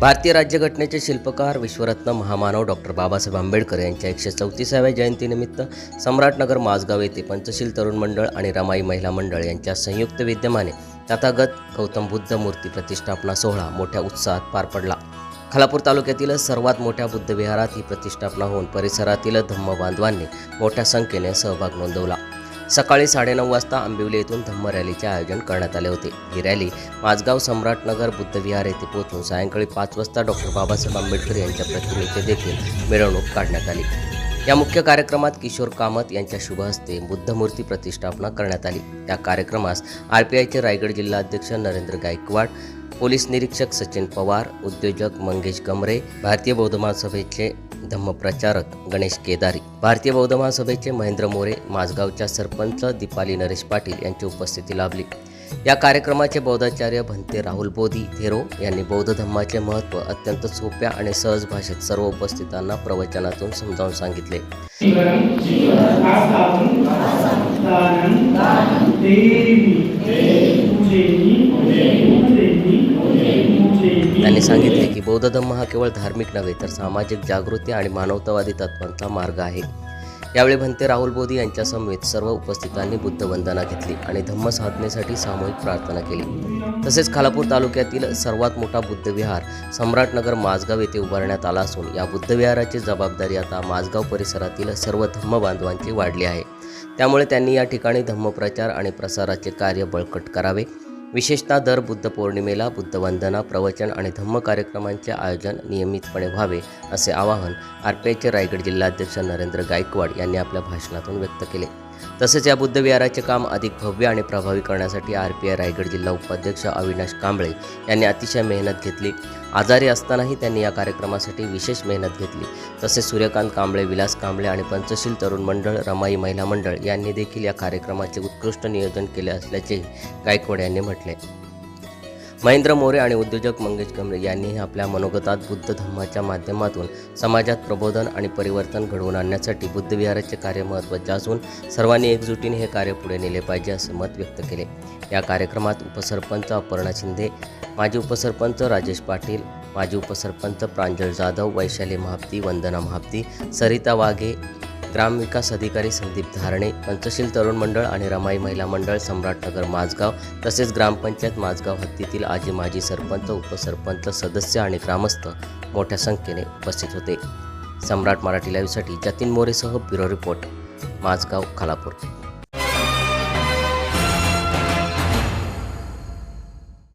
भारतीय राज्यघटनेचे शिल्पकार विश्वरत्न महामानव डॉक्टर बाबासाहेब आंबेडकर यांच्या एकशे चौतीसाव्या जयंतीनिमित्त सम्राटनगर माझगाव येथे पंचशील तरुण मंडळ आणि रमाई महिला मंडळ यांच्या संयुक्त विद्यमाने तथागत गौतम बुद्ध मूर्ती प्रतिष्ठापना सोहळा मोठ्या उत्साहात पार पडला. खालापूर तालुक्यातील सर्वात मोठ्या बुद्ध विहारात ही प्रतिष्ठापना होऊन परिसरातील धम्म बांधवांनी मोठ्या संख्येने सहभाग नोंदवला. सकाळी साडेनऊ वाजता आंबिवली येथून धम्म रॅलीचे आयोजन करण्यात आले होते. ही रॅली माझगाव सम्राटनगर बुद्ध विहार येथे पोहोचून सायंकाळी पाच वाजता डॉक्टर बाबासाहेब आंबेडकर यांच्या प्रतिमेचे देखील मिरवणूक काढण्यात आली. या मुख्य कार्यक्रमात किशोर कामत यांच्या शुभ हस्ते बुद्धमूर्ती प्रतिष्ठापना करण्यात आली. त्या कार्यक्रमास आर पी आयचे रायगड जिल्हाध्यक्ष नरेंद्र गायकवाड पोलीस निरीक्षक सचिन पवार उद्योजक मंगेश गमरे भारतीय बौद्ध महासभेचे धम्मप्रचारक गणेश केदारी. भारतीय बौद्ध महासभेचे महेंद्र मोरे माझगावच्या सरपंच दीपाली नरेश पाटील यांची उपस्थिती लाभली. या कार्यक्रमाचे बौद्धाचार्य भंते राहुल बोधी थेरो यांनी बौद्ध धम्माचे महत्त्व अत्यंत सोप्या आणि सहज भाषेत सर्व उपस्थितांना प्रवचनातून समजावून सांगितले. जीवन आस्थापन त्यांनी सांगितले की बौद्ध धम्म हा केवळ धार्मिक नव्हे तर सामाजिक जागृती आणि मानवतावादी तत्वांचा मार्ग आहे. यावेळी भंते राहुल बोधी यांच्या समवेत सर्व उपस्थितांनी बुद्ध वंदना घेतली आणि धम्म साधनेसाठी सामूहिक प्रार्थना केली. तसेच खालापूर तालुक्यातील सर्वात मोठा बुद्ध विहार सम्राटनगर माझगाव येथे उभारण्यात आला असून या बुद्ध विहाराची जबाबदारी आता माझगाव परिसरातील सर्व धम्म बांधवांची वाढली आहे. त्यामुळे त्यांनी या ठिकाणी धम्मप्रचार आणि प्रसाराचे कार्य बळकट करावे. विशेषतः दर बुद्ध पौर्णिमेला बुद्ध वंदना प्रवचन आणि धम्म कार्यक्रमांचे आयोजन नियमितपणे व्हावे असे आवाहन आरपीआयचे रायगड जिल्हाध्यक्ष नरेंद्र गायकवाड यांनी आपल्या भाषणातून व्यक्त केले. तसेच या बुद्धविहाराचे काम अधिक भव्य आणि प्रभावी करण्यासाठी आर पी आय रायगड जिल्हा उपाध्यक्ष अविनाश कांबळे यांनी अतिशय मेहनत घेतली. आजारी असतानाही त्यांनी या कार्यक्रमासाठी विशेष मेहनत घेतली. तसेच सूर्यकांत कांबळे विलास कांबळे आणि पंचशील तरुण मंडळ रमाई महिला मंडळ यांनी देखील या कार्यक्रमाचे उत्कृष्ट नियोजन केले असल्याचेही गायकवाड यांनी म्हटले. महेंद्र मोरे आणि उद्योजक मंगेश कमरे यांनीही आपल्या मनोगतात बुद्ध धम्माच्या माध्यमातून समाजात प्रबोधन आणि परिवर्तन घडवून आणण्यासाठी बुद्धविहाराचे कार्य महत्त्वाचे असून सर्वांनी एकजुटीने हे कार्य पुढे नेले पाहिजे असे मत व्यक्त केले. या कार्यक्रमात उपसरपंच अपर्णा शिंदे माजी उपसरपंच राजेश पाटील माजी उपसरपंच प्रांजळ जाधव वैशाली महाप्ती वंदना महाप्ती सरिता वाघे ग्रामविकास अधिकारी संदीप धारणे पंचशील तरुण मंडळ आणि रमाई महिला मंडळ सम्राटनगर माझगाव तसेच ग्रामपंचायत माझगाव हत्तीतील आजी माजी सरपंच उपसरपंच सदस्य आणि ग्रामस्थ मोठ्या संख्येने उपस्थित होते. सम्राट मराठी लाईव्हसाठी जतीन मोरेसह ब्युरो रिपोर्ट माझगाव खालापूर.